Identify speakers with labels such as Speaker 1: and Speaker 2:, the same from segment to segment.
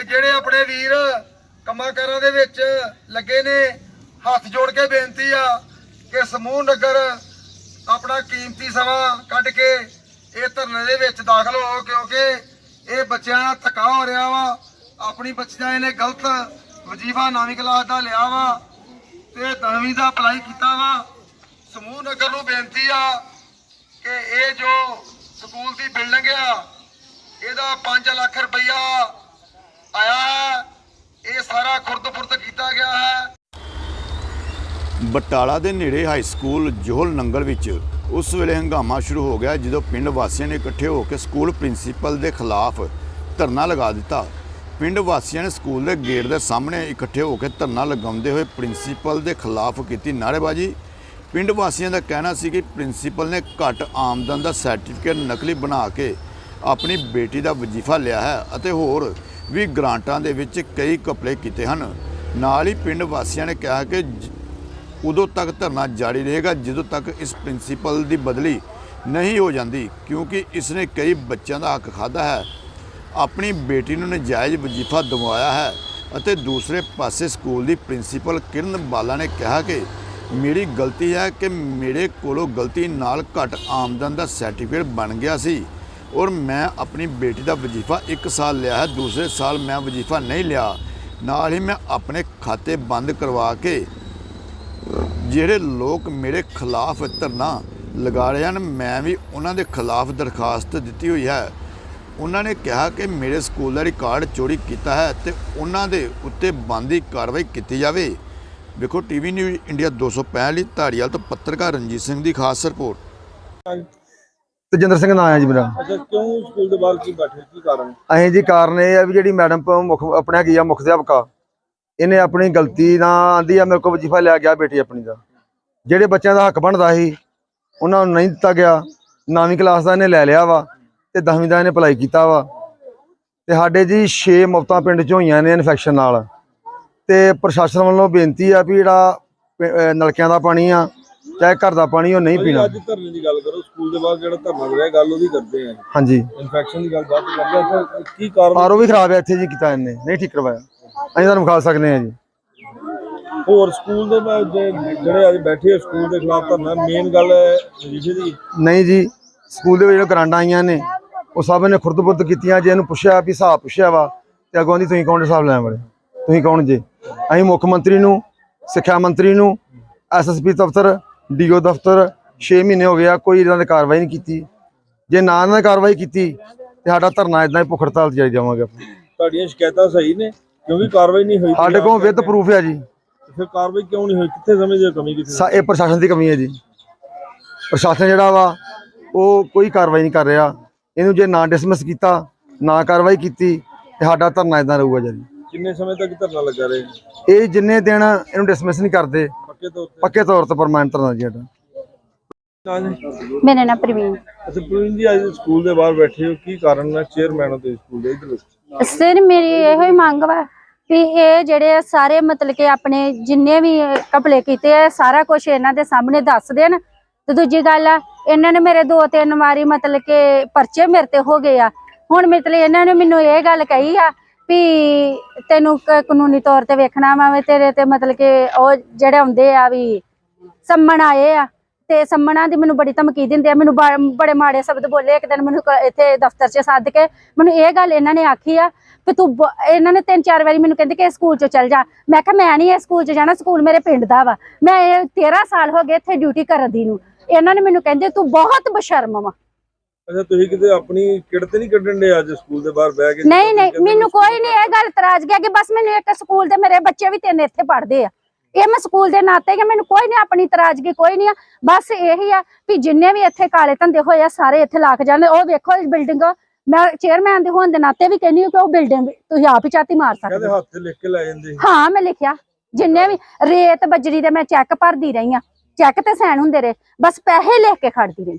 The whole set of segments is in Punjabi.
Speaker 1: ਕਿ ਜਿਹੜੇ ਆਪਣੇ ਵੀਰ ਕੰਮਾਂ ਦੇ ਵਿੱਚ ਲੱਗੇ ਨੇ, ਹੱਥ ਜੋੜ ਕੇ ਬੇਨਤੀ ਆ ਕਿ ਸਮੂਹ ਨਗਰ ਆਪਣਾ ਕੀਮਤੀ ਸਮਾਂ ਕੱਢ ਕੇ ਇਹ ਧਰਨੇ ਦੇ ਵਿੱਚ ਦਾਖਲ ਹੋ, ਕਿਉਂਕਿ ਇਹ ਬੱਚਿਆਂ ਦਾ ਧੱਕਾ ਹੋ ਰਿਹਾ ਵਾ। ਆਪਣੀ ਬੱਚਿਆਂ ਨੇ ਗਲਤ ਵਜੀਫਾ ਨਵੀਂ ਕਲਾਸ ਦਾ ਲਿਆ ਵਾ ਤੇ 10ਵੀਂ ਦਾ ਅਪਲਾਈ ਕੀਤਾ ਵਾ। ਸਮੂਹ ਨਗਰ ਨੂੰ ਬੇਨਤੀ ਆ ਕਿ ਇਹ ਜੋ ਸਕੂਲ ਦੀ ਬਿਲਡਿੰਗ ਆ, ਇਹਦਾ 5 ਲੱਖ ਰੁਪਈਆ ਆਇਆ ਇਹ ਸਾਰਾ ਖੁਰਦ-ਫੁਰਦ ਕੀਤਾ ਗਿਆ ਹੈ।
Speaker 2: ਬਟਾਲਾ ਦੇ ਨੇੜੇ ਹਾਈ ਸਕੂਲ ਜੋਹਲ ਨੰਗਲ ਵਿੱਚ ਉਸ ਵੇਲੇ ਹੰਗਾਮਾ ਸ਼ੁਰੂ ਹੋ ਗਿਆ ਜਦੋਂ ਪਿੰਡ ਵਾਸੀਆਂ ਨੇ ਇਕੱਠੇ ਹੋ ਕੇ ਸਕੂਲ ਪ੍ਰਿੰਸੀਪਲ ਦੇ ਖਿਲਾਫ ਧਰਨਾ ਲਗਾ ਦਿੱਤਾ। ਪਿੰਡ ਵਾਸੀਆਂ ਨੇ ਸਕੂਲ ਦੇ ਗੇਟ ਦੇ ਸਾਹਮਣੇ ਇਕੱਠੇ ਹੋ ਕੇ ਧਰਨਾ ਲਗਾਉਂਦੇ ਹੋਏ ਪ੍ਰਿੰਸੀਪਲ ਦੇ ਖਿਲਾਫ ਕੀਤੀ ਨਾਅਰੇਬਾਜ਼ੀ। ਪਿੰਡ ਵਾਸੀਆਂ ਦਾ ਕਹਿਣਾ ਸੀ ਕਿ ਪ੍ਰਿੰਸੀਪਲ ਨੇ ਘੱਟ ਆਮਦਨ ਦਾ ਸਰਟੀਫਿਕੇਟ ਨਕਲੀ ਬਣਾ ਕੇ ਆਪਣੀ ਬੇਟੀ ਦਾ ਵਜ਼ੀਫਾ ਲਿਆ ਹੈ ਅਤੇ ਹੋਰ ਵੀ ਗ੍ਰਾਂਟਾਂ ਦੇ ਵਿੱਚ ਕਈ ਘਪਲੇ ਕੀਤੇ ਹਨ। ਨਾਲ ਹੀ ਪਿੰਡ ਵਾਸੀਆਂ ਨੇ ਕਿਹਾ ਕਿ ਜ- ਉਦੋਂ ਤੱਕ ਧਰਨਾ ਜਾਰੀ ਰਹੇਗਾ, ਜਦੋਂ ਤੱਕ ਇਸ ਪ੍ਰਿੰਸੀਪਲ ਦੀ ਬਦਲੀ ਨਹੀਂ ਹੋ ਜਾਂਦੀ, ਕਿਉਂਕਿ ਇਸ ਨੇ ਕਈ ਬੱਚਿਆਂ ਦਾ ਹੱਕ ਖਾਦਾ ਹੈ। ਆਪਣੀ ਬੇਟੀ ਨੂੰ ਨਜਾਇਜ਼ ਵਜ਼ੀਫਾ ਦਿਵਾਇਆ ਹੈ ਅਤੇ ਦੂਸਰੇ ਪਾਸੇ ਸਕੂਲ ਦੀ ਪ੍ਰਿੰਸੀਪਲ ਕਿਰਨ ਬਾਲਾ ਨੇ ਕਿਹਾ ਕਿ ਮੇਰੀ ਗਲਤੀ ਹੈ ਕਿ ਮੇਰੇ ਕੋਲੋਂ ਗਲਤੀ ਨਾਲ ਘੱਟ ਆਮਦਨ ਦਾ ਸਰਟੀਫਿਕੇਟ ਬਣ ਗਿਆ ਸੀ। ਔਰ ਮੈਂ ਆਪਣੀ ਬੇਟੀ ਦਾ ਵਜ਼ੀਫਾ 1 ਸਾਲ ਲਿਆ ਹੈ, ਦੂਸਰੇ ਸਾਲ ਮੈਂ ਵਜ਼ੀਫਾ ਨਹੀਂ ਲਿਆ। ਨਾਲ ਹੀ ਮੈਂ ਆਪਣੇ ਖਾਤੇ ਬੰਦ ਕਰਵਾ ਕੇ ਜਿਹੜੇ ਲੋਕ ਮੇਰੇ ਖਿਲਾਫ ਧਰਨਾ ਲਗਾ ਰਹੇ ਹਨ, ਮੈਂ ਵੀ ਉਹਨਾਂ ਦੇ ਖਿਲਾਫ ਦਰਖਾਸਤ ਦਿੱਤੀ ਹੋਈ ਹੈ। ਉਹਨਾਂ ਨੇ ਕਿਹਾ ਕਿ ਮੇਰੇ ਸਕੂਲ ਦਾ ਰਿਕਾਰਡ ਚੋਰੀ ਕੀਤਾ ਹੈ ਤੇ ਉਹਨਾਂ ਦੇ ਉੱਤੇ ਬੰਦੀ ਕਾਰਵਾਈ ਕੀਤੀ ਜਾਵੇ। ਵੇਖੋ ਟੀਵੀ ਨਿਊਜ਼ ਇੰਡੀਆ 265 ਲਈ ਧਾਰੀਵਾਲ ਤੋਂ ਪੱਤਰਕਾਰ ਰਣਜੀਤ ਸਿੰਘ ਦੀ ਖਾਸ ਰਿਪੋਰਟ।
Speaker 3: ਤਜਿੰਦਰ ਸਿੰਘ ਨਾਂ ਹੈ ਜੀ ਮੇਰਾ।
Speaker 4: ਅੱਛਾ ਕਿਉਂ ਸਕੂਲ ਦੇ ਬਾਹਰ ਕੀ ਬੈਠੇ ਕੀ ਕਾਰਨ?
Speaker 3: ਅਸੀਂ ਜੀ ਕਾਰਨ ਇਹ ਆ ਵੀ ਜਿਹੜੀ ਮੈਡਮ ਮੁੱਖ ਆਪਣੇ ਹੈਗੀ ਆ ਮੁੱਖ ਅਧਿਆਪਕਾ ਇਹਨੇ ਆਪਣੀ ਗਲਤੀ ਨਾਲ ਆਂਦੀ ਆ ਮੇਰੇ ਕੋਲ ਵਜੀਫਾ ਲਿਆ ਗਿਆ ਬੇਟੀ ਆਪਣੀ ਦਾ। ਜਿਹੜੇ ਬੱਚਿਆਂ ਦਾ ਹੱਕ ਬਣਦਾ ਸੀ ਉਹਨਾਂ ਨੂੰ ਨਹੀਂ ਦਿੱਤਾ ਗਿਆ। ਨੌਵੀਂ ਕਲਾਸ ਦਾ ਇਹਨੇ ਲੈ ਲਿਆ ਵਾ ਤੇ 10ਵੀਂ ਦਾ ਇਹਨੇ ਅਪਲਾਈ ਕੀਤਾ ਵਾ। ਤੇ ਸਾਡੇ ਜੀ 6 ਮੌਤਾਂ ਪਿੰਡ 'ਚ ਹੋਈਆਂ ਨੇ ਇਨਫੈਕਸ਼ਨ ਨਾਲ। ਤੇ ਪ੍ਰਸ਼ਾਸਨ ਵੱਲੋਂ ਬੇਨਤੀ ਆ ਵੀ ਜਿਹੜਾ ਨਲਕਿਆਂ ਦਾ ਪਾਣੀ ਆ ਚਾਹੇ ਘਰ ਦਾ ਪਾਣੀ ਉਹ ਨਹੀਂ ਪੀਣਾ।
Speaker 4: ਅੱਜ ਧਰਨੇ ਦੀ ਗੱਲ ਕਰੋ ਸਕੂਲ ਦੇ ਬਾਹਰ ਜਿਹੜਾ ਧਰਨਾ ਹੋ ਰਿਹਾ ਗੱਲ ਉਹਦੀ ਕਰਦੇ ਆ।
Speaker 3: ਹਾਂਜੀ।
Speaker 4: ਇਨਫੈਕਸ਼ਨ ਦੀ ਗੱਲ ਬਾਅਦ ਚ ਕਰਦੇ ਆ ਤਾਂ ਕੀ ਕਾਰਨ?
Speaker 3: ਆਰਓ ਵੀ ਖਰਾਬ ਹੈ ਇੱਥੇ ਜੀ ਕੀਤਾ ਇਹਨੇ ਨਹੀਂ ਠੀਕ ਕਰਵਾਇਆ। ਅਸੀਂ ਤੁਹਾਨੂੰ ਵਿਖਾ ਸਕਦੇ ਹਾਂ ਜੀ।
Speaker 4: ਹੋਰ ਸਕੂਲ ਦੇ ਜੇ- ਜਿਹੜੇ ਅੱਜ ਬੈਠੇ ਆ ਸਕੂਲ ਦੇ ਖਿਲਾਫ ਧਰਨਾ ਮੇਨ ਗੱਲ ਹੈ ਦੀ।
Speaker 3: ਨਹੀਂ ਜੀ ਸਕੂਲ ਦੇ ਵਿੱਚ ਜਿਹੜੇ ਗਰਾਂਡਾਂ ਆਈਆਂ ਨੇ ਉਹ ਸਭ ਨੇ ਖੁਰਦ-ਬੁਰਦ ਕੀਤੀਆਂ ਜੇ ਇਹਨੂੰ ਪੁੱਛਿਆ ਵੀ ਹਿਸਾਬ ਪੁੱਛਿਆ ਵਾ ਤੇ ਅੱਗੋਂ ਦੀ ਤੁਸੀਂ ਕੌਣ ਹਿਸਾਬ ਲੈਣ ਵਾਲੇ? ਤੁਸੀਂ ਕੌਣ ਜੇ? ਅਸੀਂ ਮੁੱਖ ਮੰਤਰੀ ਨੂੰ ਸਿੱਖਿਆ ਮੰਤਰੀ ਨੂੰ ਐਸਐਸਪੀ ਦਫ਼ਤਰ ਡੀਓ ਦਫ਼ਤਰ 6 ਮਹੀਨੇ ਹੋ ਗਏ ਆ ਕੋਈ ਇਹਨਾਂ ਨੇ ਕਾਰਵਾਈ ਨਹੀਂ ਕੀਤੀ। ਜੇ ਨਾ ਇਹਨਾਂ ਨੇ ਕਾਰਵਾਈ ਕੀਤੀ ਤੇ ਸਾਡਾ ਧਰਨਾ ਇਦਾਂ ਹੀ ਭੁੱਖ ਹੜਤਾਲ 'ਤੇ ਜਾਰੀ ਜਾਵਾਂਗੇ।
Speaker 4: ਤੁਹਾਡੀਆਂ ਸ਼ਿਕਾਇਤਾਂ ਸਹੀ ਨੇ ਕਿਉਂਕਿ ਕਾਰਵਾਈ ਨਹੀਂ ਹੋਈ।
Speaker 3: ਸਾਡੇ ਕੋਲ ਵਿਦ ਪ੍ਰੂਫ ਹੈ ਜੀ।
Speaker 4: ਫਿਰ ਕਾਰਵਾਈ ਕਿਉਂ ਨਹੀਂ ਹੋਈ? ਕਿੱਥੇ ਸਮਝਦੇ ਹੋ ਕਮੀ ਕਿੱਥੇ?
Speaker 3: ਇਹ ਪ੍ਰਸ਼ਾਸਨ ਦੀ ਕਮੀ ਹੈ ਜੀ। ਪ੍ਰਸ਼ਾਸਨ ਜਿਹੜਾ ਵਾ ਉਹ ਕੋਈ ਕਾਰਵਾਈ ਨਹੀਂ ਕਰ ਰਿਹਾ। ਇਹਨੂੰ ਜੇ ਨਾ ਡਿਸਮਿਸ ਕੀਤਾ ਨਾ ਕਾਰਵਾਈ ਕੀਤੀ ਤੇ ਸਾਡਾ ਧਰਨਾ ਇਦਾਂ ਰਹੂਗਾ ਜੀ।
Speaker 4: ਕਿੰਨੇ ਸਮੇਂ ਤੱਕ ਧਰਨਾ ਲੱਗਾ ਰਹੇ?
Speaker 3: ਇਹ ਜਿੰਨੇ ਦਿਨ ਇਹਨੂੰ ਡਿਸਮਿਸ ਨਹੀਂ ਕਰਦੇ
Speaker 4: ਪੱਕੇ ਤੌਰ ਤੇ?
Speaker 3: ਪੱਕੇ ਤੌਰ ਤੇ ਪਰਮਾਨੈਂਟ ਧਰਨਾ ਜੀ ਸਾਡਾ।
Speaker 4: ਨਾਂ ਜੀ?
Speaker 5: ਮੇਰਾ ਨਾਮ ਪ੍ਰਵੀਨ।
Speaker 4: ਅੱਛਾ ਪ੍ਰਵੀਨ ਜੀ ਅੱਜ ਸਕੂਲ ਦੇ ਬਾਹਰ ਬੈਠੇ ਹੋ। ਕੀ ਕਾਰਨ ਹੈ ਚੇਅਰਮੈਨ ਹੋ ਤੁਸੀਂ ਸਕੂਲ ਦੇ ਇਧਰ?
Speaker 5: ਸਰ ਮੇਰੀ ਇਹੋ ਹੀ ਮੰਗ ਵਾ ਵੀ ਇਹ ਜਿਹੜੇ ਸਾਰੇ ਮਤਲਬ ਕਿ ਆਪਣੇ ਜਿੰਨੇ ਵੀ ਕਪਲੇ ਕੀਤੇ ਆ ਸਾਰਾ ਕੁਝ ਇਹਨਾਂ ਦੇ ਸਾਹਮਣੇ ਦੱਸ ਦੇਣ। ਤੇ ਦੂਜੀ ਗੱਲ ਆ ਇਹਨਾਂ ਨੇ ਮੇਰੇ ਦੋ ਤਿੰਨ ਵਾਰੀ ਮਤਲਬ ਕਿ ਪਰਚੇ ਮੇਰੇ ਤੇ ਹੋ ਗਏ ਆ। ਹੁਣ ਮਤਲਬ ਇਹਨਾਂ ਨੇ ਮੈਨੂੰ ਇਹ ਗੱਲ ਕਹੀ ਆ ਵੀ ਤੈਨੂੰ ਕ- ਕਾਨੂੰਨੀ ਤੌਰ ਤੇ ਵੇਖਣਾ ਵਾ ਵੀ ਤੇਰੇ ਤੇ ਮਤਲਬ ਕਿ ਉਹ ਜਿਹੜੇ ਆਉਂਦੇ ਆ ਵੀ ਸੰਮਣ ਆਏ ਆ, ਤੇ ਸੰਮਣਾ ਦੀ ਮੈਨੂੰ ਬੜੀ ਧਮਕੀ ਦਿੰਦੇ ਆ, ਮੈਨੂੰ ਬਾ- ਬੜੇ ਮਾੜੇ ਸ਼ਬਦ ਬੋਲੇ ਇੱਕ ਦਿਨ ਮੈਨੂੰ ਕ- ਇੱਥੇ ਦਫ਼ਤਰ 'ਚ ਸੱਦ ਕੇ, ਮੈਨੂੰ ਇਹ ਗੱਲ ਇਹਨਾਂ ਨੇ ਆਖੀ ਆ ਵੀ ਤੂੰ ਬ- ਇਹਨਾਂ ਨੇ ਤਿੰਨ ਚਾਰ ਵਾਰੀ ਮੈਨੂੰ ਕਹਿੰਦੇ ਕਿ ਇਸ ਸਕੂਲ 'ਚ ਚੱਲ ਜਾ। ਮੈਂ ਕਿਹਾ, ਮੈਂ ਨਹੀਂ ਇਹ ਸਕੂਲ 'ਚ ਜਾਣਾ, ਸਕੂਲ ਮੇਰੇ ਪਿੰਡ ਦਾ ਵਾ। ਮੈਂ ਇਹ 13 ਸਾਲ ਹੋ ਗਏ ਇੱਥੇ ਡਿਊਟੀ ਕਰਨ ਦੀ ਨੂੰ। ਇਹਨਾਂ ਨੇ ਮੈਨੂੰ ਕਹਿੰਦੇ, ਤੂੰ ਬਹੁਤ ਬਸ਼ਰਮ ਵਾ।
Speaker 4: ਅੱਛਾ ਤੁਸੀਂ ਕਿਤੇ ਆਪਣੀ ਕਿੜ ਤੇ ਨਹੀਂ ਕੱਢਣ ਦੇ ਅੱਜ ਸਕੂਲ ਦੇ ਬਾਹਰ ਬਹਿ ਕੇ?
Speaker 5: ਨਹੀਂ ਨਹੀਂ ਮੈਨੂੰ ਕੋਈ ਨਹੀਂ ਇਹ ਗੱਲ ਇਤਰਾਜ਼ ਗਿਆ ਕਿ ਬਸ ਮੈਨੂੰ ਇੱਕ ਸਕੂਲ ਦੇ ਮੇਰੇ ਬੱਚੇ ਵੀ ਤਿੰਨ ਇੱਥੇ ਪੜ੍ਹਦੇ ਆ। ਇਹ ਮੈਂ ਸਕੂਲ ਦੇ ਨਾਤੇ ਕਿ ਮੈਨੂੰ ਕੋਈ ਨਹੀਂ ਆਪਣੀ ਇਤਰਾਜ਼ਗੀ ਕੋਈ ਨਹੀਂ ਆ। ਬਸ ਇਹੀ ਆ ਵੀ ਜਿੰਨੇ ਵੀ ਇੱਥੇ ਕਾਲੇ ਧੰਦੇ ਹੋਏ ਆ ਸਾਰੇ ਇੱਥੇ ਲੱਗ ਜਾਂਦੇ ਉਹ ਵੇਖੋ ਬਿਲਡਿੰਗ ਮੈਂ ਚੇਅਰਮੈਨ ਦੇ ਹੋਣ ਦੇ ਨਾਤੇ ਵੀ ਕਹਿੰਦੀ ਹਾਂ ਕਿ ਉਹ ਬਿਲਡਿੰਗ ਤੁਸੀਂ ਆਪ ਹੀ ਚਾਤੀ ਮਾਰ ਸਕਦੇ
Speaker 4: ਕਹਿੰਦੇ
Speaker 5: ਹੋ।
Speaker 4: ਹੱਥ ਲਿਖ ਕੇ ਲੈ ਜਾਂਦੇ
Speaker 5: ਹਾਂ ਮੈਂ ਲਿਖਿਆ। ਜਿੰਨੇ ਵੀ ਰੇਤ ਬਜਰੀ ਦੇ ਮੈਂ ਚੈੱਕ ਭਰਦੀ ਰਹੀ ਆ। ਚੈੱਕ ਤੇ ਸਾਈਨ ਹੁੰਦੇ ਰਹੇ। ਬਸ ਪੈਸੇ ਲਿਖ ਕੇ ਖੜਦੀ ਰਹੀ।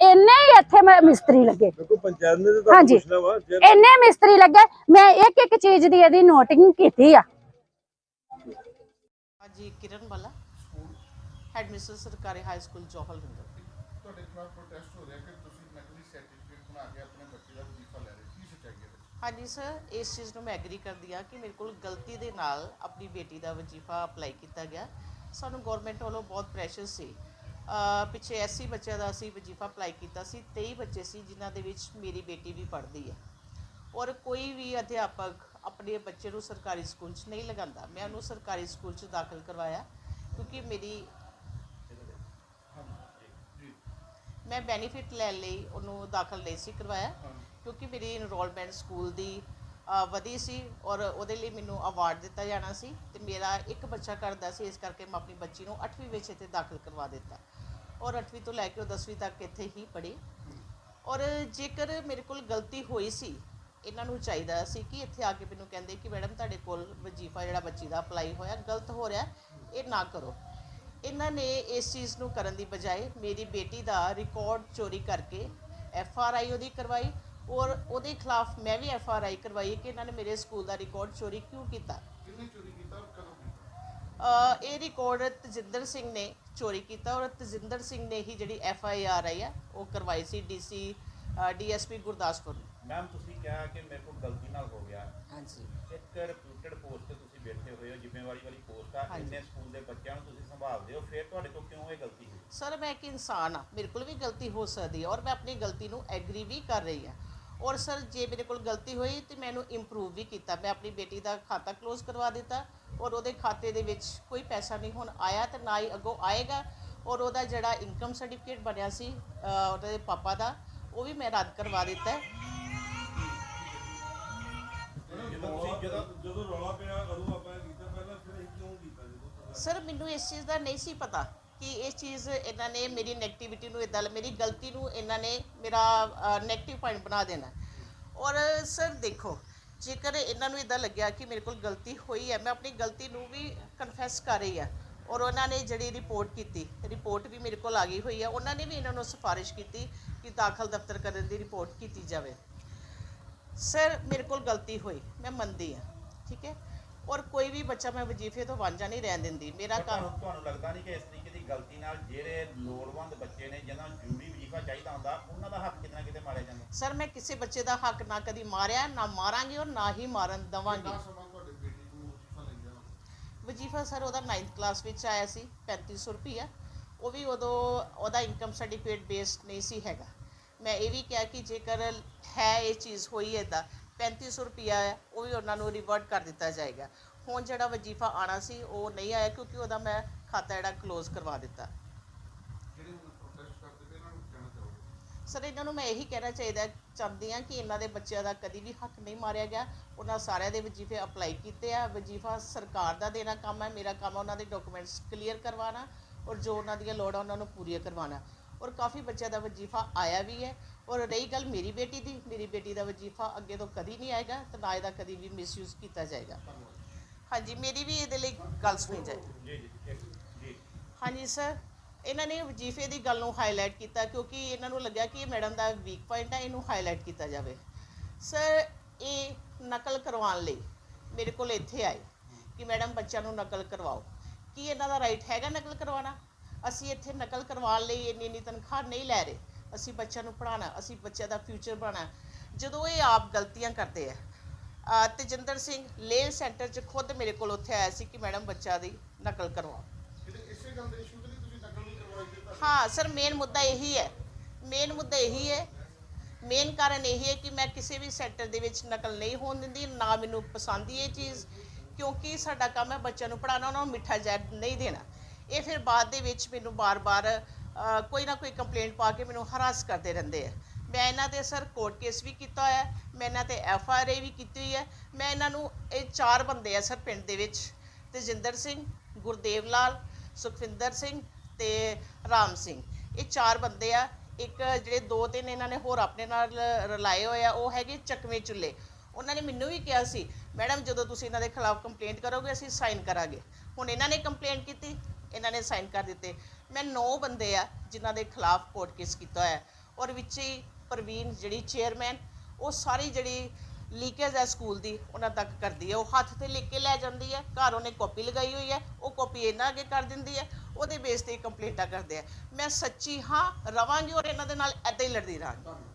Speaker 5: ਇੰਨੇ ਹੀ ਇੱਥੇ ਮ- ਮਿਸਤਰੀ ਲੱਗੇ।
Speaker 4: ਦੇਖੋ ਪੰਚਾਇਤ ਨੇ ਤਾਂ ਤੁਹਾਨੂੰ
Speaker 5: ਹਾਂਜੀ।
Speaker 4: ਪੁੱਛਣਾ ਵਾ ਜੇ
Speaker 5: ਇੰਨੇ ਮਿਸਤਰੀ ਲੱਗੇ ਮੈਂ ਇੱਕ ਇੱਕ ਚੀਜ਼ ਦੀ ਇਹਦੀ ਨੋਟਿੰਗ ਕੀਤੀ ਆ।
Speaker 6: ਹਾਂਜੀ ਕਿਰਨ ਵਾਲਾ ਹੈਡ ਮਿਸਟਰ ਸਰਕਾਰੀ ਹਾਈ ਸਕੂਲ ਜੋਹਲ ਨਗਰ
Speaker 2: ਤੁਹਾਡੇ ਖਿਲਾਫ ਪ੍ਰੋਟੈਸਟ ਹੋ ਰਿਹਾ ਕਿ ਤੁਸੀਂ ਨਕਲੀ ਸਰਟੀਫਿਕੇਟ ਬਣਾ ਕੇ ਆਪਣੇ ਬੱਚੇ ਦਾ ਵਜ਼ੀਫਾ ਲੈ ਰਹੇ ਕੀ ਸੱਚਾਈ ਹੈ
Speaker 6: ਹਾਂਜੀ ਸਰ ਇਸ ਚੀਜ਼ ਨੂੰ ਮੈਂ ਐਗਰੀ ਕਰਦੀ ਹਾਂ ਕਿ ਮੇਰੇ ਕੋਲ ਗਲਤੀ ਦੇ ਨਾਲ ਆਪਣੀ ਬੇਟੀ ਦਾ ਵਜੀਫਾ ਅਪਲਾਈ ਕੀਤਾ ਗਿਆ। ਸਾਨੂੰ ਗਵਰਨਮੈਂਟ ਵੱਲੋਂ ਬਹੁਤ ਪ੍ਰੈਸ਼ਰ ਸੀ ਪਿੱਛੇ ਐਸੀ ਬੱਚਿਆਂ ਦਾ ਅਸੀਂ ਵਜੀਫਾ ਅਪਲਾਈ ਕੀਤਾ ਸੀ 23 ਬੱਚੇ ਸੀ ਜਿਨ੍ਹਾਂ ਦੇ ਵਿੱਚ ਮੇਰੀ ਬੇਟੀ ਵੀ ਪੜ੍ਹਦੀ ਹੈ। ਔਰ ਕੋਈ ਵੀ ਅਧਿਆਪਕ ਆਪਣੇ ਬੱਚੇ ਨੂੰ ਸਰਕਾਰੀ ਸਕੂਲ 'ਚ ਨਹੀਂ ਲਗਾਉਂਦਾ। ਮੈਂ ਉਹਨੂੰ ਸਰਕਾਰੀ ਸਕੂਲ 'ਚ ਦਾਖਲ ਕਰਵਾਇਆ ਕਿਉਂਕਿ ਮੇਰੀ ਮੈਂ ਬੈਨੀਫਿਟ ਲੈਣ ਲਈ ਉਹਨੂੰ ਦਾਖਲ ਨਹੀਂ ਸੀ ਕਰਵਾਇਆ ਕਿਉਂਕਿ ਮੇਰੀ ਇਨਰੋਲਮੈਂਟ ਸਕੂਲ ਦੀ ਵਧੀ ਸੀ ਔਰ ਉਹਦੇ ਲਈ ਮੈਨੂੰ ਅਵਾਰਡ ਦਿੱਤਾ ਜਾਣਾ ਸੀ ਤੇ ਮੇਰਾ ਇੱਕ ਬੱਚਾ ਕਰਦਾ ਸੀ, ਇਸ ਕਰਕੇ ਮੈਂ ਆਪਣੀ ਬੱਚੀ ਨੂੰ 8ਵੀਂ ਵਿੱਚ ਇੱਥੇ ਦਾਖਲ ਕਰਵਾ ਦਿੱਤਾ। ਔਰ 8ਵੀਂ ਤੋਂ ਲੈ ਕੇ ਉਹ 10ਵੀਂ ਤੱਕ ਇੱਥੇ ਹੀ ਪੜ੍ਹੀ। ਔਰ ਜੇਕਰ ਮੇਰੇ ਕੋਲ ਗਲਤੀ ਹੋਈ ਸੀ, ਇਹਨਾਂ ਨੂੰ ਚਾਹੀਦਾ ਸੀ ਕਿ ਇੱਥੇ ਆ ਕੇ ਮੈਨੂੰ ਕਹਿੰਦੇ ਕਿ ਮੈਡਮ ਤੁਹਾਡੇ ਕੋਲ ਵਜੀਫਾ ਜਿਹੜਾ ਬੱਚੀ ਦਾ ਅਪਲਾਈ ਹੋਇਆ, ਗਲਤ ਹੋ ਰਿਹਾ, ਇਹ ਨਾ ਕਰੋ। ਇਹਨਾਂ ਨੇ ਇਸ ਚੀਜ਼ ਨੂੰ ਕਰਨ ਦੀ ਬਜਾਏ ਮੇਰੀ ਬੇਟੀ ਦਾ ਰਿਕਾਰਡ ਚੋਰੀ ਕਰਕੇ ਐਫ ਆਰ ਆਈ ਉਹਦੀ ਕਰਵਾਈ ਔਰ ਉਹਦੇ ਖਿਲਾਫ ਮੈਂ ਵੀ ਐਫ ਆਰ ਆਈ ਕਰਵਾਈ ਕਿ ਇਹਨਾਂ ਨੇ ਮੇਰੇ ਸਕੂਲ ਦਾ ਰਿਕਾਰਡ ਚੋਰੀ ਕਿਉਂ ਕੀਤਾ?
Speaker 2: ਕਿੰਨੇ ਚੋਰੀ ਕੀਤਾ
Speaker 6: ਇਹ ਰਿਕਾਰਡ ਤਜਿੰਦਰ ਸਿੰਘ ਨੇ ਚੋਰੀ ਕੀਤਾ ਔਰ ਤਜਿੰਦਰ ਸਿੰਘ ਨੇ ਹੀ ਜਿਹੜੀ ਐਫ ਆਈ ਆਰ ਆਈ ਆ ਉਹ ਕਰਵਾਈ ਸੀ ਡੀਸੀ ਡੀਐਸਪੀ ਗੁਰਦਾਸਪੁਰ ਨੂੰ।
Speaker 7: ਮੈਮ ਤੁਸੀਂ ਕਿਹਾ ਕਿ ਮੇਰੇ ਕੋਲ ਗਲਤੀ ਨਾਲ ਹੋ ਗਿਆ।
Speaker 6: ਹਾਂਜੀ।
Speaker 7: ਇੱਕ ਰਿਪਿਊਟਡ ਪੋਸਟ ਤੇ ਤੁਸੀਂ ਬੈਠੇ ਹੋਏ ਹੋ ਜ਼ਿੰਮੇਵਾਰੀ ਵਾਲੀ ਪੋਸਟ ਆ। ਇੰਨੇ ਸਕੂਲ ਦੇ ਬੱਚਿਆਂ ਨੂੰ ਤੁਸੀਂ ਸੰਭਾਲਦੇ ਹੋ ਫਿਰ ਤੁਹਾਡੇ ਤੋਂ ਕਿਉਂ ਇਹ ਗਲਤੀ ਹੋਈ?
Speaker 6: ਸਰ ਮੈਂ ਇੱਕ ਇਨਸਾਨ ਆ ਮੇਰੇ ਕੋਲ ਵੀ ਗਲਤੀ ਹੋ ਸਕਦੀ ਹੈ ਔਰ ਮੈਂ ਆਪਣੀ ਗਲਤੀ ਨੂੰ ਐਗਰੀ ਵੀ ਕਰ ਰਹੀ ਹਾਂ ਔਰ ਸਰ ਜੇ ਮੇਰੇ ਕੋਲ ਗਲਤੀ ਹੋਈ ਤੇ ਮੈਂ ਇਹਨੂੰ ਇੰਪਰੂਵ ਵੀ ਕੀਤਾ। ਮੈਂ ਆਪਣੀ ਬੇਟੀ ਦਾ ਖਾਤਾ ਕਲੋਜ਼ ਕਰਵਾ ਦਿੱਤਾ ਔਰ ਉਹਦੇ ਖਾਤੇ ਦੇ ਵਿੱਚ ਕੋਈ ਪੈਸਾ ਨਹੀਂ ਹੁਣ ਆਇਆ ਤੇ ਨਾ ਹੀ ਅੱਗੋਂ ਆਏਗਾ ਔਰ ਉਹਦਾ ਜਿਹੜਾ ਇਨਕਮ ਸਰਟੀਫਿਕੇਟ ਬਣਿਆ ਸੀ ਉਹਦੇ ਪਾਪਾ ਦਾ ਉਹ ਵੀ ਮੈਂ ਰੱਦ ਕਰਵਾ ਦਿੱਤਾ ਹੈ। ਸਰ ਮੈਨੂੰ ਇਸ ਚੀਜ਼ ਦਾ ਨਹੀਂ ਸੀ ਪਤਾ। ਕਿ ਇਹ ਚੀਜ਼ ਇਹਨਾਂ ਨੇ ਮੇਰੀ ਨੈਗੇਟਿਵਿਟੀ ਨੂੰ ਇਦਾਂ ਮੇਰੀ ਗਲਤੀ ਨੂੰ ਇਹਨਾਂ ਨੇ ਮੇਰਾ ਨੈਗੇਟਿਵ ਪੁਆਇੰਟ ਬਣਾ ਦੇਣਾ। ਔਰ ਸਰ ਦੇਖੋ ਜੇਕਰ ਇਹਨਾਂ ਨੂੰ ਇਦਾਂ ਲੱਗਿਆ ਕਿ ਮੇਰੇ ਕੋਲ ਗਲਤੀ ਹੋਈ ਹੈ ਮੈਂ ਆਪਣੀ ਗਲਤੀ ਨੂੰ ਵੀ ਕਨਫੈਸ ਕਰ ਰਹੀ ਹਾਂ ਔਰ ਉਹਨਾਂ ਨੇ ਜਿਹੜੀ ਰਿਪੋਰਟ ਕੀਤੀ ਰਿਪੋਰਟ ਵੀ ਮੇਰੇ ਕੋਲ ਆ ਗਈ ਹੋਈ ਹੈ ਉਹਨਾਂ ਨੇ ਵੀ ਇਹਨਾਂ ਨੂੰ ਸਿਫਾਰਿਸ਼ ਕੀਤੀ ਕਿ ਦਾਖਲ ਦਫ਼ਤਰ ਕਰਨ ਦੀ ਰਿਪੋਰਟ ਕੀਤੀ ਜਾਵੇ। ਸਰ ਮੇਰੇ ਕੋਲ ਗਲਤੀ ਹੋਈ ਮੈਂ ਮੰਨਦੀ ਹਾਂ ਠੀਕ ਹੈ? ਔਰ ਕੋਈ ਵੀ ਬੱਚਾ ਮੈਂ ਵਜੀਫੇ ਤੋਂ ਵਾਂਝਾ ਨਹੀਂ ਰਹਿਣ ਦਿੰਦੀ ਮੇਰਾ ਕੰਮ
Speaker 7: ਤੁਹਾਨੂੰ ਲੱਗਦਾ ਨਹੀਂ ਕਿ ਇਸ ਤਰੀਕੇ ਦੀ ਗਲਤੀ ਨਾਲ ਜਿਹੜੇ ਲੋੜਵੰਦ ਬੱਚੇ ਨੇ ਜਿਨ੍ਹਾਂ ਨੂੰ ਜ਼ਰੂਰੀ ਵਜ਼ੀਫਾ ਚਾਹੀਦਾ ਹੁੰਦਾ ਉਹਨਾਂ ਦਾ ਹੱਕ ਕਿਤੇ ਨਾ ਕਿਤੇ ਮਾਰਿਆ ਜਾਂਦਾ।
Speaker 6: ਸਰ ਮੈਂ ਕਿਸੇ ਬੱਚੇ ਦਾ ਹੱਕ ਨਾ ਕਦੀ ਮਾਰਿਆ ਨਾ ਮਾਰਾਂਗੀ ਔਰ ਨਾ ਹੀ ਮਾਰਨ ਦਵਾਂਗੀ।
Speaker 2: ਵਜ਼ੀਫਾ
Speaker 6: ਸਰ ਉਹਦਾ 9th ਕਲਾਸ ਵਿੱਚ ਆਇਆ ਸੀ 3500 ਰੁਪਈਆ। ਉਹ ਵੀ ਉਦੋਂ ਉਹਦਾ ਇਨਕਮ ਸਰਟੀਫਿਕੇਟ ਬੇਸਡ ਨਹੀਂ ਸੀ ਹੈਗਾ। ਮੈਂ ਇਹ ਵੀ ਕਿਹਾ ਕਿ ਜੇਕਰ ਹੈ ਇਹ ਚੀਜ਼ ਹੋਈ ਇਦਾਂ 3500 ਰੁਪਈਆ ਹੈ ਉਹ ਵੀ ਉਹਨਾਂ ਨੂੰ ਰਿਵਰਟ ਕਰ ਦਿੱਤਾ ਜਾਏਗਾ। ਹੁਣ ਜਿਹੜਾ ਵਜੀਫਾ ਆਣਾ ਸੀ ਉਹ ਨਹੀਂ ਆਇਆ ਕਿਉਂਕਿ ਉਹਦਾ ਮੈਂ ਖਾਤਾ ਜਿਹੜਾ ਕਲੋਜ਼ ਕਰਵਾ ਦਿੱਤਾ। ਸਰ ਇਹਨਾਂ ਨੂੰ ਮੈਂ ਇਹੀ ਕਹਿਣਾ ਚਾਹੀਦਾ ਚਾਹੁੰਦੀ ਹਾਂ ਕਿ ਇਹਨਾਂ ਦੇ ਬੱਚਿਆਂ ਦਾ ਕਦੀ ਵੀ ਹੱਕ ਨਹੀਂ ਮਾਰਿਆ ਗਿਆ। ਉਹਨਾਂ ਸਾਰਿਆਂ ਦੇ ਵਜੀਫੇ ਅਪਲਾਈ ਕੀਤੇ ਆ। ਵਜੀਫਾ ਸਰਕਾਰ ਦਾ ਦੇਣਾ ਕੰਮ ਹੈ। ਮੇਰਾ ਕੰਮ ਹੈ ਉਹਨਾਂ ਦੇ ਡਾਕੂਮੈਂਟਸ ਕਲੀਅਰ ਕਰਵਾਉਣਾ ਔਰ ਜੋ ਉਹਨਾਂ ਦੀਆਂ ਲੋੜਾਂ ਉਹਨਾਂ ਨੂੰ ਪੂਰੀਆਂ ਕਰਵਾਉਣਾ। ਔਰ ਕਾਫੀ ਬੱਚਿਆਂ ਦਾ ਵਜੀਫਾ ਆਇਆ ਵੀ ਹੈ। ਔਰ ਰਹੀ ਗੱਲ ਮੇਰੀ ਬੇਟੀ ਦੀ ਮੇਰੀ ਬੇਟੀ ਦਾ ਵਜੀਫਾ ਅੱਗੇ ਤੋਂ ਕਦੀ ਨਹੀਂ ਆਏਗਾ ਤੇ ਨਾ ਇਹਦਾ ਕਦੀ ਵੀ ਮਿਸਯੂਜ਼ ਕੀਤਾ ਜਾਏਗਾ। ਹਾਂਜੀ ਮੇਰੀ ਵੀ ਇਹਦੇ ਲਈ ਗੱਲ ਸੁਣੀ ਜਾਏ।
Speaker 7: ਜੀ ਜੀ
Speaker 6: ਹਾਂਜੀ ਸਰ ਇਹਨਾਂ ਨੇ ਵਜੀਫੇ ਦੀ ਗੱਲ ਨੂੰ ਹਾਈਲਾਈਟ ਕੀਤਾ ਕਿਉਂਕਿ ਇਹਨਾਂ ਨੂੰ ਲੱਗਿਆ ਕਿ ਇਹ ਮੈਡਮ ਦਾ ਵੀਕ ਪੁਆਇੰਟ ਹੈ ਇਹਨੂੰ ਹਾਈਲਾਈਟ ਕੀਤਾ ਜਾਵੇ। ਸਰ ਇਹ ਨਕਲ ਕਰਵਾਉਣ ਲਈ ਮੇਰੇ ਕੋਲ ਇੱਥੇ ਆਏ ਕਿ ਮੈਡਮ ਬੱਚਿਆਂ ਨੂੰ ਨਕਲ ਕਰਵਾਓ। ਕੀ ਇਹਨਾਂ ਦਾ ਰਾਈਟ ਹੈਗਾ ਨਕਲ ਕਰਵਾਉਣਾ? ਅਸੀਂ ਇੱਥੇ ਨਕਲ ਕਰਵਾਉਣ ਲਈ ਇੰਨੀ ਇੰਨੀ ਤਨਖਾਹ ਨਹੀਂ ਲੈ ਰਹੇ। ਅਸੀਂ ਬੱਚਿਆਂ ਨੂੰ ਪੜ੍ਹਾਉਣਾ ਅਸੀਂ ਬੱਚਿਆਂ ਦਾ ਫਿਊਚਰ ਬਣਾਉਣਾ। ਜਦੋਂ ਇਹ ਆਪ ਗਲਤੀਆਂ ਕਰਦੇ ਆ ਤੇਜਿੰਦਰ ਸਿੰਘ ਲੇਲ ਸੈਂਟਰ 'ਚ ਖੁਦ ਮੇਰੇ ਕੋਲ ਉੱਥੇ ਆਇਆ ਸੀ ਕਿ ਮੈਡਮ ਬੱਚਾ ਦੀ ਨਕਲ ਕਰਵਾਓ। ਹਾਂ ਸਰ ਮੇਨ ਮੁੱਦਾ ਇਹੀ ਹੈ। ਮੇਨ ਮੁੱਦਾ ਇਹੀ ਹੈ। ਮੇਨ ਕਾਰਨ ਇਹੀ ਹੈ ਕਿ ਮੈਂ ਕਿਸੇ ਵੀ ਸੈਕਟਰ ਦੇ ਵਿੱਚ ਨਕਲ ਨਹੀਂ ਹੋਣ ਦਿੰਦੀ ਨਾ ਮੈਨੂੰ ਪਸੰਦ ਇਹ ਚੀਜ਼ ਕਿਉਂਕਿ ਸਾਡਾ ਕੰਮ ਹੈ ਬੱਚਿਆਂ ਨੂੰ ਪੜਾਉਣਾ ਉਹਨਾਂ ਨੂੰ ਮਿੱਠਾ ਜ਼ਹਿਰ ਨਹੀਂ ਦੇਣਾ। ਇਹ ਫਿਰ ਬਾਅਦ ਦੇ ਵਿੱਚ ਮੈਨੂੰ ਬਾਰ-ਬਾਰ ਕੋਈ ਨਾ ਕੋਈ ਕੰਪਲੇਂਟ ਪਾ ਕੇ ਮੈਨੂੰ ਹਰਾਸ ਕਰਦੇ ਰਹਿੰਦੇ ਆ। ਮੈਂ ਇਹਨਾਂ ਤੇ ਸਰ ਕੋਰਟ ਕੇਸ ਵੀ ਕੀਤਾ ਹੋਇਆ ਹੈ, ਮੈਂ ਇਹਨਾਂ ਤੇ ਐਫ ਆਰ ਆਈ ਵੀ ਕੀਤੀ ਹੋਈ ਹੈ। ਮੈਂ ਇਹਨਾਂ ਨੂੰ ਇਹ ਚਾਰ ਬੰਦੇ ਆ ਸਰ ਪਿੰਡ ਦੇ ਵਿੱਚ ਤੇਜਿੰਦਰ ਸਿੰਘ ਗੁਰਦੇਵ ਲਾਲ ਸੁਖਵਿੰਦਰ ਸਿੰਘ ਤੇ ਰਾਮ ਸਿੰਘ। ਇਹ ਚਾਰ ਬੰਦੇ ਆ ਇੱਕ ਜਿਹੜੇ ਦੋ ਤਿੰਨ ਇਹਨਾਂ ਨੇ ਹੋਰ ਆਪਣੇ ਨਾਲ ਰਲਾਏ ਹੋਏ ਆ ਉਹ ਹੈਗੇ ਚਕਵੇਂ ਚੁੱਲੇ ਉਹਨਾਂ ਨੇ ਮੈਨੂੰ ਵੀ ਕਿਹਾ ਸੀ ਮੈਡਮ ਜਦੋਂ ਤੁਸੀਂ ਇਹਨਾਂ ਦੇ ਖਿਲਾਫ ਕੰਪਲੇਂਟ ਕਰੋਗੇ ਅਸੀਂ ਸਾਈਨ ਕਰਾਂਗੇ। ਹੁਣ ਇਹਨਾਂ ਨੇ ਕੰਪਲੇਂਟ ਕੀਤੀ ਇਹਨਾਂ ਨੇ ਸਾਈਨ ਕਰ ਦਿੱਤੇ। ਮੈਂ 9 ਬੰਦੇ ਆ ਜਿਨ੍ਹਾਂ ਦੇ ਖਿਲਾਫ ਕੋਰਟ ਕੇਸ ਕੀਤਾ ਹੋਇਆ ਹੈ। ਔਰ ਵਿੱਚ ਹੀ ਪ੍ਰਵੀਨ ਜਿਹੜੀ ਚੇਅਰਮੈਨ ਉਹ ਸਾਰੀ ਜਿਹੜੀ ਲੀਕੇਜ ਹੈ ਸਕੂਲ ਦੀ, ਉਹਨਾਂ ਤੱਕ ਕਰਦੀ ਹੈ। ਉਹ ਹੱਥ ਤੇ ਲਿਖ ਕੇ ਲੈ ਜਾਂਦੀ ਹੈ। ਘਰ ਉਹਨੇ ਕਾਪੀ ਲਗਾਈ ਹੋਈ ਹੈ। ਉਹ ਕਾਪੀ ਇਹਨਾਂ ਅੱਗੇ ਕਰ ਦਿੰਦੀ ਹੈ। ਉਹਦੇ ਬੇਸ ਤੇ ਕੰਪਲੇਂਟਾਂ ਕਰਦੇ ਆ। ਮੈਂ ਸੱਚੀ ਹਾਂ, ਰਵਾਂਗੀ ਔਰ ਇਹਨਾਂ ਦੇ ਨਾਲ ਐਦਾਂ ਹੀ ਲੜਦੀ ਰਹਾਂਗੀ।